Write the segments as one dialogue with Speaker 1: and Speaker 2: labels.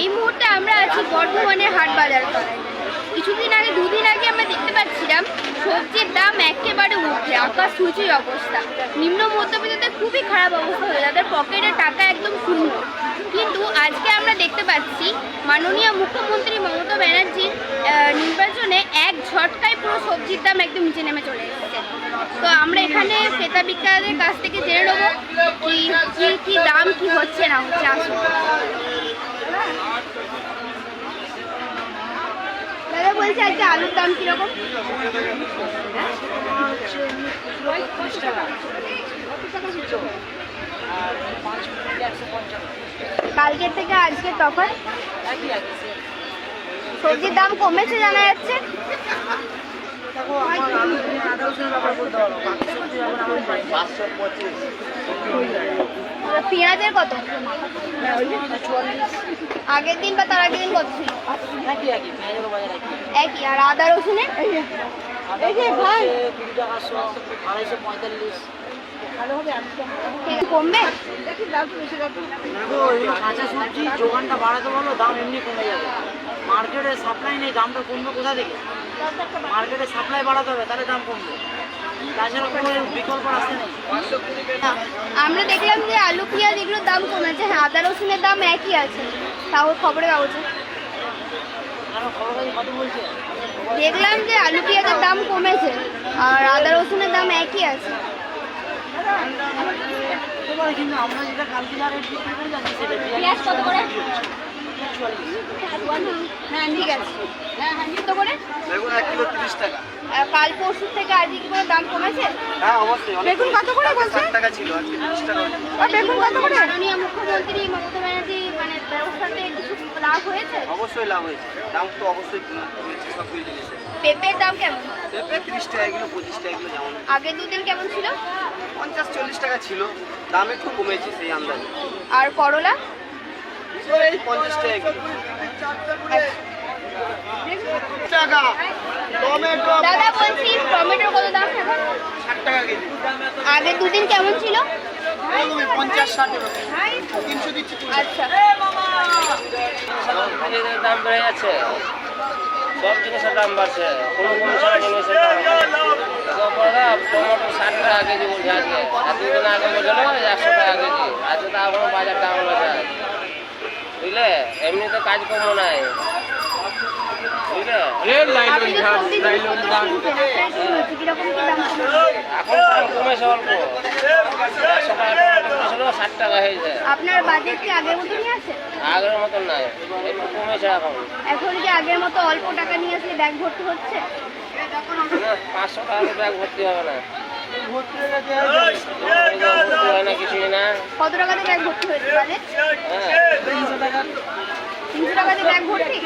Speaker 1: এই মুহূর্তে আমরা আছি বর্ধমানের হাট বাজার তলায়। কিছুদিন আগে, দুদিন আগে আমরা দেখতে পাচ্ছিলাম, সবজির দাম একেবারে উঠছে আকাশ সূচির অবস্থা। নিম্ন মধ্যবিত্তদের খুবই খারাপ অবস্থা হয়ে যাদের পকেটে টাকা একদম শূন্য। কিন্তু আজকে আমরা দেখতে পাচ্ছি, মাননীয় মুখ্যমন্ত্রী মমতা ব্যানার্জির নির্বাচনে এক ঝটকায় পুরো সবজির দাম একদম নিচে নেমে চলে এসেছে। তো আমরা এখানে ক্রেতা বিক্রেতাদের কাছ থেকে জেনে নেব কি কি দাম, কি হচ্ছে না হচ্ছে, আসুন। দাদা বলছি আজকে আলুর দাম কীরকম? কালকের থেকে আজকে তখন? সবজির দাম কমেছে জানা যাচ্ছে? পেঁয়াজের কত? আগের দিন বা তার আগের দিন কত ছিল? একই আর আদা রসুনের? যে ভাই। কমবে?
Speaker 2: কাঁচা সবজি যোগানটা বাড়াতে বলো দাম এমনি কমে যাবে। মার্কেটে সাপ্লাই নেই দামটা কমবে কোথা থেকে? মার্কেটে সাপ্লাই বাড়াতে হবে তাহলে দাম কমবে।
Speaker 1: আমরা দেখলাম যে আলু পেঁয়াজ এগুলোর দাম কমেছে। হ্যাঁ আদা রসুনের দাম একই আছে। তাও খবরে কাগজে দেখলাম যে আলু পেঁয়াজের দাম কমেছে আর আদা রসুনের দাম একই আছে। পেঁয়াজ কত করে? হ্যাঁ ঠিক আছে
Speaker 3: তিরিশ টাকা
Speaker 1: কাল থেকে দাম কমেছে
Speaker 3: হ্যাঁ অবশ্যই
Speaker 1: করে
Speaker 3: টাকা ছিল
Speaker 1: করে
Speaker 3: অবশ্যই লাভ হয়েছে দাম তো অবশ্যই কমেছে সব কিছু
Speaker 1: পেঁপের দাম কেমন
Speaker 3: তিরিশ টাকা পঁচিশ টাকা যেমন
Speaker 1: আগের দুদিন কেমন ছিল
Speaker 3: পঞ্চাশ চল্লিশ টাকা ছিল দাম একটু কমেছে সেই আন্দাজে
Speaker 1: আর করলা?
Speaker 3: পঞ্চাশ টাকা টমেটো।
Speaker 1: দাদা বলছি টমেটোর কত দাম
Speaker 3: ষাট টাকা কেজি।
Speaker 1: আগের দুদিন কেমন ছিল?
Speaker 3: পঞ্চাশ ষাট তিনশো দিচ্ছি
Speaker 1: আচ্ছা।
Speaker 4: দাম বেড়ে যাচ্ছে। সব জিনিসের দাম বাড়ছে। কোনো কোনো সারা জিনিসের দাম টমেটো ষাট টাকা কেজি বলছে আজকে। আর দুদিন আগে বলছিল একশো টাকা কেজি। আজকে তো এখনও বাজার দাম আছে বুঝলে? এমনিতে কাজ কম? নাই
Speaker 1: আপনার বাজেট কি আগের মতনই আছে?
Speaker 4: আগের মতন নাই একটু কমেছে এখন।
Speaker 1: এখন কি আগের মতো অল্প টাকা নিয়ে আসলে ব্যাগ ভর্তি হচ্ছে?
Speaker 4: পাঁচশো টাকা ব্যাগ ভর্তি হবে না। ভর্তি হয় না কিছুই না
Speaker 1: কত টাকাতে ব্যাগ ভর্তি হয়েছে বাজেট
Speaker 4: হ্যাঁ।
Speaker 1: তিনশো ভর্তি?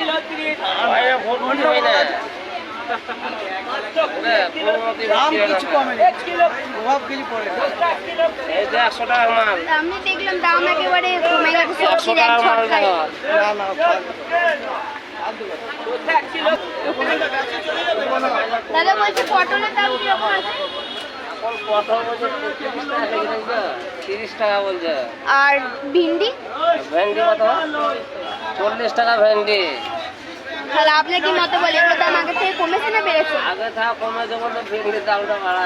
Speaker 1: আমি দেখলাম দাম একেবারে কমে গেছে সবজির এক দাদা বলছি পটলের দাম কীরকম আছে?
Speaker 4: টাকা
Speaker 1: আর ভিন্ডি?
Speaker 4: ভেন্ডি কত? চল্লিশ টাকা ভেন্ডি।
Speaker 1: তাহলে আপনি কি মতো বলে দাম আগে থেকে কমেছে না বেড়েছে?
Speaker 4: আগে থাকা কমেছে বলতে ভেন্ডির দামটা বাড়া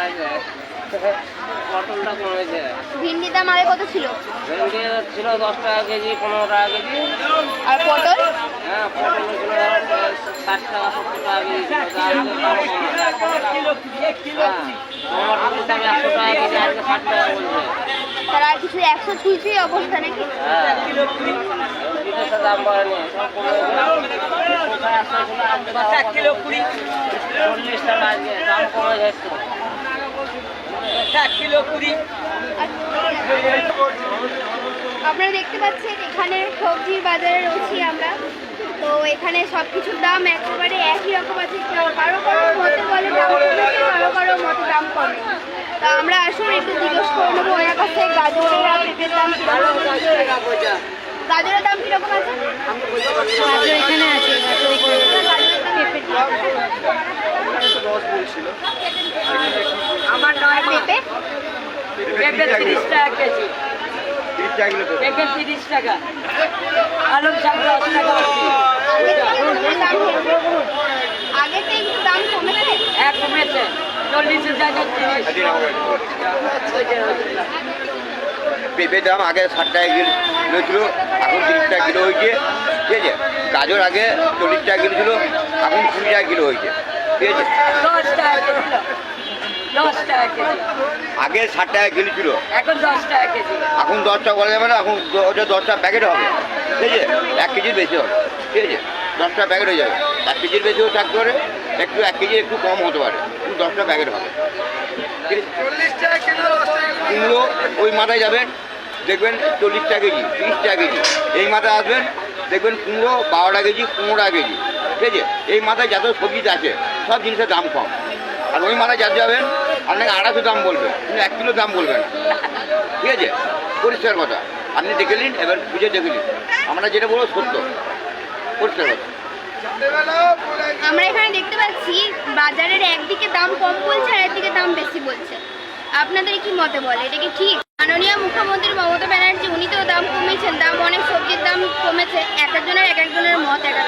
Speaker 4: পটলটা কমেছে।
Speaker 1: ভিন্ডির দাম আগে কত ছিল?
Speaker 4: ভেন্ডি ছিল দশ টাকা কেজি পনেরো টাকা কেজি।
Speaker 1: আর পটল?
Speaker 4: হ্যাঁ পটল ছিল ষাট টাকা সত্তর টাকা কেজি।
Speaker 1: তারা কিছু একশো ছুঁই অবস্থা নাকি?
Speaker 4: হ্যাঁ বিদেশের দাম কমে যাচ্ছে
Speaker 1: আপনারা দেখতে পাচ্ছেন এখানে সবজির বাজারে রয়েছি আমরা। তো এখানে সব কিছুর দাম একেবারে একই রকম আছে কারও কারও মতে বলে দাম কমেছে কারও কারও মতে দাম কমে। তা আমরা আসুন একটু জিজ্ঞেস করে নেব ওনার কাছ থেকে গাজরের আর পেঁপের দাম কীরকম গাজরের দাম কীরকম আছে? গাজর এখানে আছে দাম
Speaker 3: দশ বলছিল
Speaker 1: পেঁপে
Speaker 2: তিরিশ টাকা কেজি।
Speaker 3: টাকা
Speaker 2: পেঁপে তিরিশ টাকা। আলুর শাক দশ টাকা হচ্ছে
Speaker 1: আগে থেকে একটু দাম কমেছে?
Speaker 2: চল্লিশের জায়গায় তিরিশ।
Speaker 3: দিন পেঁপের দাম আগে ষাট টাকা কিলো কিলো ছিল এখন তিরিশ টাকা কিলো হয়েছে। ঠিক আছে? গাজর আগে চল্লিশ টাকা কিলো ছিল এখন কুড়ি টাকা কিলো হয়েছে। ঠিক আছে?
Speaker 2: দশ টাকা কেজি। টাকা কেজি
Speaker 3: আগে ষাট টাকা কিলো ছিল।
Speaker 2: এখন দশ টাকা কেজি।
Speaker 3: এখন দশ টাকা বলা যাবে না এখন ওটা দশটা প্যাকেট হবে। ঠিক আছে? এক কেজির বেশি হবে। ঠিক আছে? দশটা প্যাকেট হয়ে যাবে। এক কেজির বেশিও থাকতে পারে একটু এক কেজি একটু কম হতে পারে। দশটা প্যাকেট হবে। ঠিক কুমড়ো ওই মাথায় যাবেন দেখবেন চল্লিশ টাকা কেজি তিরিশ টাকা কেজি। এই মাথায় আসবেন দেখবেন কুমড়ো বারো টাকা কেজি পনেরো টাকা কেজি। ঠিক আছে? এই মাথায় যত সবজি আছে সব জিনিসের দাম কম। আর ওই মাথায় যাতে যাবেন, আপনাকে আড়াইশো দাম বলবে। কিন্তু এক কিলো দাম বলবেন ঠিক আছে? পরিষ্কার কথা। আপনি দেখে নিন, এবার বুঝে দেখে নিন। আমরা যেটা বলব সত্য। পরিষ্কার কথা।
Speaker 1: আমরা এখানে দেখতে পাচ্ছি, বাজারের একদিকে দাম কম বলছে আর একদিকে দাম বেশি বলছে। আপনাদের কি মতে বলে? এটা কি ঠিক? মাননীয় মুখ্যমন্ত্রী মমতা ব্যানার্জি উনি তো দাম কমিয়েছেন দাম অনেক সবজির দাম কমেছে। এক একজনের এক একজনের মত, এক এক